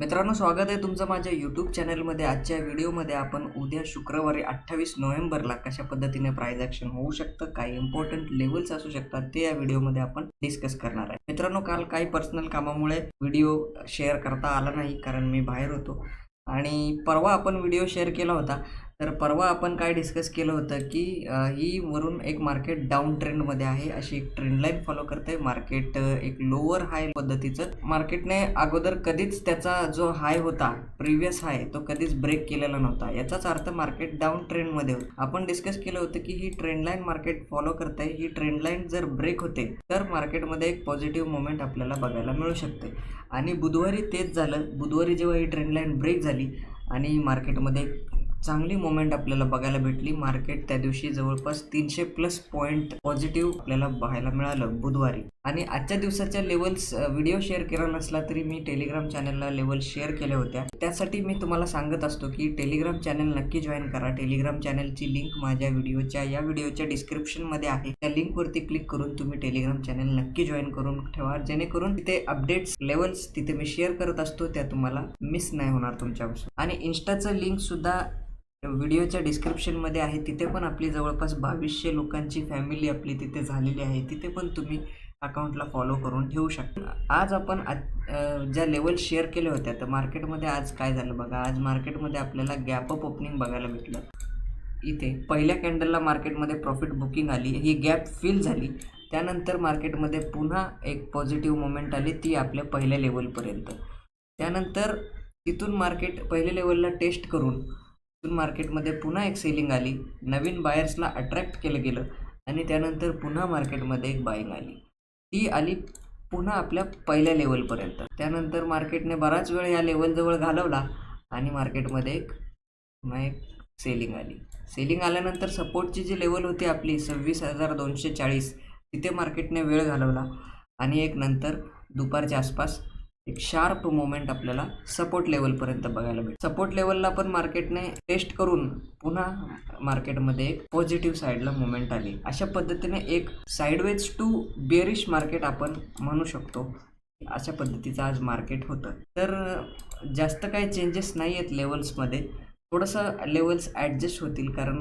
मित्रांनो स्वागत आहे तुमचं माझ्या यूट्यूब चॅनलमध्ये आजच्या व्हिडिओमध्ये आपण उद्या शुक्रवारी अठ्ठावीस नोव्हेंबरला कशा पद्धतीने प्राईज ॲक्शन होऊ शकतं काही इम्पॉर्टंट लेवल्स असू शकतात ते या व्हिडिओमध्ये आपण डिस्कस करणार आहे. मित्रांनो काल काही पर्सनल कामामुळे व्हिडिओ शेअर करता आला नाही कारण मी बाहेर होतो. आणि परवा आपण व्हिडिओ शेअर केला होता. तर परवा आपण काय डिस्कस केलं होतं की ही वरून एक मार्केट डाऊन ट्रेंडमध्ये आहे. अशी एक ट्रेंडलाईन फॉलो करते. मार्केट एक लोअर हाय पद्धतीचं. मार्केटने अगोदर कधीच त्याचा जो हाय होता प्रिव्हियस हाय तो कधीच ब्रेक केलेला नव्हता. याचाच अर्थ मार्केट डाऊन ट्रेंडमध्ये होतं. आपण डिस्कस केलं होतं की ही ट्रेंड लाईन मार्केट फॉलो करते. ही ट्रेंडलाईन जर ब्रेक होते तर मार्केटमध्ये एक पॉझिटिव्ह मोमेंट आपल्याला बघायला मिळू शकते. आणि बुधवारी तेच झालं. बुधवारी जेव्हा ही ट्रेंड लाईन ब्रेक झाली आणि मार्केटमध्ये चांगली मोमेंट आपल्याला बघायला भेटली. मार्केट त्या दिवशी जवळपास तीनशे प्लस पॉईंट पॉझिटिव्ह आपल्याला पाहायला मिळालं बुधवारी. आणि आजच्या दिवसाच्या लेवल्स व्हिडिओ शेअर केला नसला तरी मी टेलिग्राम चॅनलला लेवल शेअर केल्या होत्या. त्यासाठी मी तुम्हाला सांगत असतो की टेलिग्राम चॅनल नक्की जॉईन करा. टेलिग्राम चॅनलची लिंक माझ्या व्हिडिओच्या या व्हिडिओच्या डिस्क्रिप्शनमध्ये आहे. त्या लिंकवरती क्लिक करून तुम्ही टेलिग्राम चॅनल नक्की जॉईन करून ठेवा. जेणेकरून तिथे अपडेट्स लेवल्स तिथे मी शेअर करत असतो त्या तुम्हाला मिस नाही होणार तुमच्यापासून. आणि इन्स्टाचं लिंक सुद्धा व्हिडिओच्या डिस्क्रिप्शनमध्ये आहे. तिथे पण आपली जवळपास बावीसशे लोकांची फॅमिली आपली तिथे झालेली आहे. तिथे पण तुम्ही अकाउंटला फॉलो करून ठेवू शकता. आज आपण आज ज्या लेवल शेअर केल्या होत्या तर मार्केटमध्ये आज काय झालं बघा. आज मार्केटमध्ये आपल्याला गॅप अप ओपनिंग बघायला भेटलं. इथे पहिल्या कॅन्डलला मार्केटमध्ये प्रॉफिट बुकिंग आली. ही गॅप फिल झाली. त्यानंतर मार्केटमध्ये पुन्हा एक पॉझिटिव्ह मोमेंट आली. ती आपल्या पहिल्या लेवलपर्यंत. त्यानंतर तिथून मार्केट पहिल्या लेवलला टेस्ट करून मार्केटमध्ये पुन्हा एक सेलिंग आली. नवीन बायर्सला अट्रॅक्ट केलं गेलं आणि त्यानंतर पुन्हा मार्केटमध्ये एक बाईंग आली. ती आली पुन्हा आपल्या पहिल्या लेवलपर्यंत त्यानंतर मार्केटने बराच वेळ या लेवलजवळ घालवला आणि मार्केटमध्ये एक मग एक सेलिंग आली. सेलिंग आल्यानंतर सपोर्टची जी लेवल होती आपली सव्वीस हजार दोनशे चाळीस तिथे मार्केटने वेळ घालवला आणि एक नंतर दुपारच्या आसपास एक शार्प मुवमेंट आपल्याला सपोर्ट लेवलपर्यंत बघायला भेट सपोर्ट लेवलला पण मार्केटने टेस्ट करून पुन्हा मार्केटमध्ये एक पॉझिटिव्ह साईडला मुवमेंट आली. अशा पद्धतीने एक साईडवेज टू बेरिश मार्केट आपण म्हणू शकतो. अशा पद्धतीचं आज मार्केट होतं. तर जास्त काही चेंजेस नाही आहेत लेवल्समध्ये थोडंसं लेवल्स ॲडजस्ट होतील कारण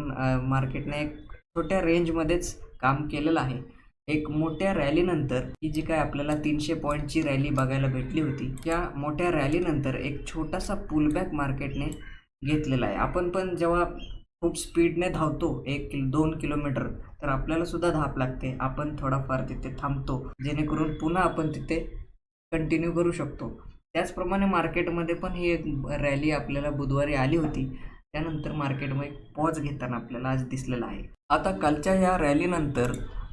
मार्केटने एक छोट्या रेंजमध्येच काम केलेलं आहे. एक मोठ्या रॅलीनंतर ही जी काय आपल्याला तीनशे पॉईंटची रॅली बघायला भेटली होती त्या मोठ्या रॅलीनंतर एक छोटासा पुलबॅक मार्केटने घेतलेला आहे. आपण पण जेव्हा खूप स्पीडने धावतो एक किल दोन किलोमीटर तर आपल्याला सुद्धा धाप लागते. आपण थोडाफार तिथे थांबतो जेणेकरून पुन्हा आपण तिथे कंटिन्यू करू शकतो. त्याचप्रमाणे मार्केटमध्ये पण ही एक रॅली आपल्याला बुधवारी आली होती. त्यानंतर मार्केटमध्ये पॉज घेताना आपल्याला आज दिसलेला आहे. आता कालच्या या रॅलीनंतर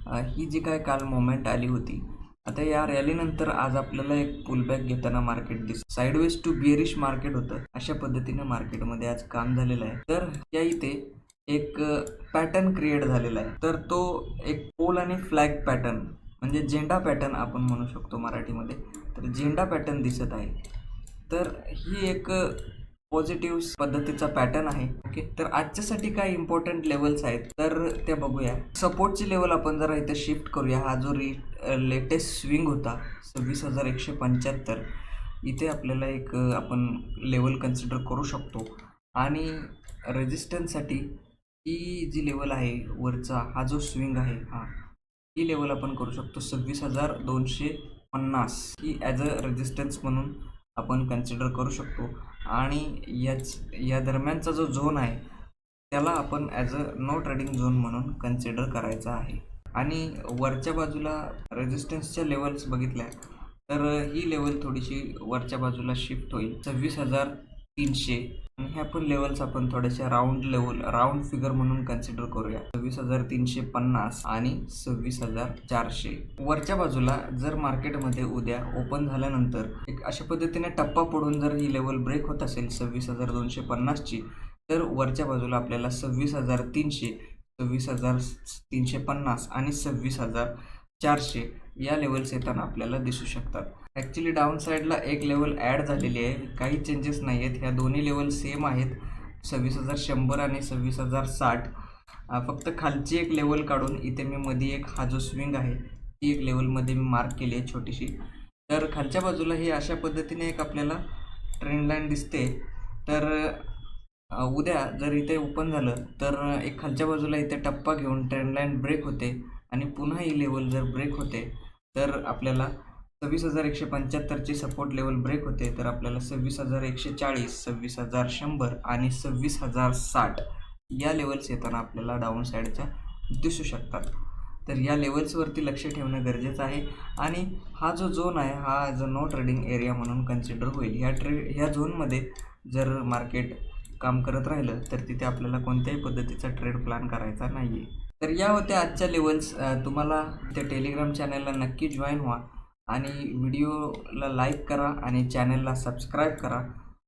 ही जी काय काल मोमेंट आली होती आता या रॅलीनंतर आज आपल्याला एक पुलबॅक घेताना market this sideways to bearish market होतं अशा पद्धतीने मार्केटमध्ये आज काम झालेलं आहे. तर या इथे एक पॅटर्न क्रिएट झालेला आहे. तर तो एक पोल आणि फ्लॅग पॅटर्न म्हणजे झेंडा पॅटर्न आपण म्हणू शकतो मराठीमध्ये. तर झेंडा पॅटर्न दिसत आहे. तर ही एक पॉझिटिव्ह पद्धतीचा पॅटर्न आहे. ओके तर आजच्यासाठी काय इम्पॉर्टंट लेवल्स आहेत तर त्या बघूया. सपोर्टची लेवल आपण जरा इथे शिफ्ट करूया. हा जो रि लेटेस्ट स्विंग होता सव्वीस हजार एकशे पंच्याहत्तर इथे आपल्याला एक आपण लेवल कन्सिडर करू शकतो. आणि रेजिस्टन्ससाठी ही जी लेवल आहे वरचा हा जो स्विंग आहे हा ही लेवल आपण करू शकतो सव्वीस हजार दोनशे पन्नास. ही ॲज अ रेजिस्टन्स म्हणून आपण कन्सिडर करू शकतो. आणि याच या दरम्यानचा जो झोन आहे त्याला आपण as a no trading zone म्हणून कन्सिडर करायचा आहे. आणि वरच्या बाजूला रेजिस्टन्सच्या लेवल्स बघितल्या तर ही लेवल थोडीशी वरच्या बाजूला शिफ्ट होईल. सव्वीस हजार तीनशे. आणि ह्या पण लेवल्स आपण थोड्याशा राऊंड लेवल राऊंड फिगर म्हणून कन्सिडर करूया. सव्वीस हजार तीनशे पन्नास आणि सव्वीस हजार चारशे. वरच्या बाजूला जर मार्केटमध्ये उद्या ओपन झाल्यानंतर एक अशा पद्धतीने टप्पा पडून जर ही लेवल ब्रेक होत असेल सव्वीस हजार दोनशे पन्नासची तर वरच्या बाजूला आपल्याला सव्वीस हजार तीनशे सव्वीस हजार तीनशे पन्नास आणि सव्वीस हजार चारशे. या लेवल्स येताना आपल्याला दिसू शकतात. ॲक्च्युली डाऊन साईडला एक लेवल ॲड झालेली आहे. काही चेंजेस नाही आहेत. ह्या दोन्ही लेवल सेम आहेत. सव्वीस हजार शंभर आणि सव्वीस हजार साठ. फक्त खालची एक लेवल काढून इथे मी मध्ये एक हा जो स्विंग आहे ती एक लेवलमध्ये मी मार्क केली आहे छोटीशी. तर खालच्या बाजूला ही अशा पद्धतीने एक आपल्याला ट्रेंड लाईन दिसते. तर उद्या जर इथे ओपन झालं तर एक खालच्या बाजूला इथे टप्पा घेऊन ट्रेंड लाईन ब्रेक होते. आणि पुन्हा ही लेवल जर ब्रेक होते तर आपल्याला सव्वीस हजार एकशे पंच्याहत्तरची सपोर्ट लेवल ब्रेक होते तर आपल्याला सव्वीस हजार एकशे चाळीस सव्वीस हजार शंभर आणि सव्वीस हजार साठ या लेवल्स येताना आपल्याला डाऊन साईडच्या दिसू शकतात. तर या लेवल्सवरती लक्ष ठेवणं गरजेचं आहे आणि हा जो झोन आहे हा as a no trading area म्हणून कन्सिडर होईल. ह्या ट्रे ह्या झोनमध्ये जर मार्केट काम करत राहिलं तर तिथे आपल्याला कोणत्याही पद्धतीचा ट्रेड प्लॅन करायचा नाही आहे तर या होत्या आजच्या लेवल्स तुम्हाला त्या टेलिग्राम चॅनलला नक्की जॉईन व्हा आणि व्हिडिओला लाईक करा आणि चॅनलला सबस्क्राईब करा.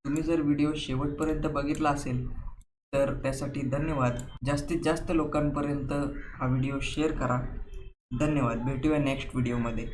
तुम्ही जर व्हिडिओ शेवटपर्यंत बघितला असेल तर त्यासाठी धन्यवाद. जास्तीत जास्त लोकांपर्यंत हा व्हिडिओ शेअर करा. धन्यवाद. भेटूया नेक्स्ट व्हिडिओमध्ये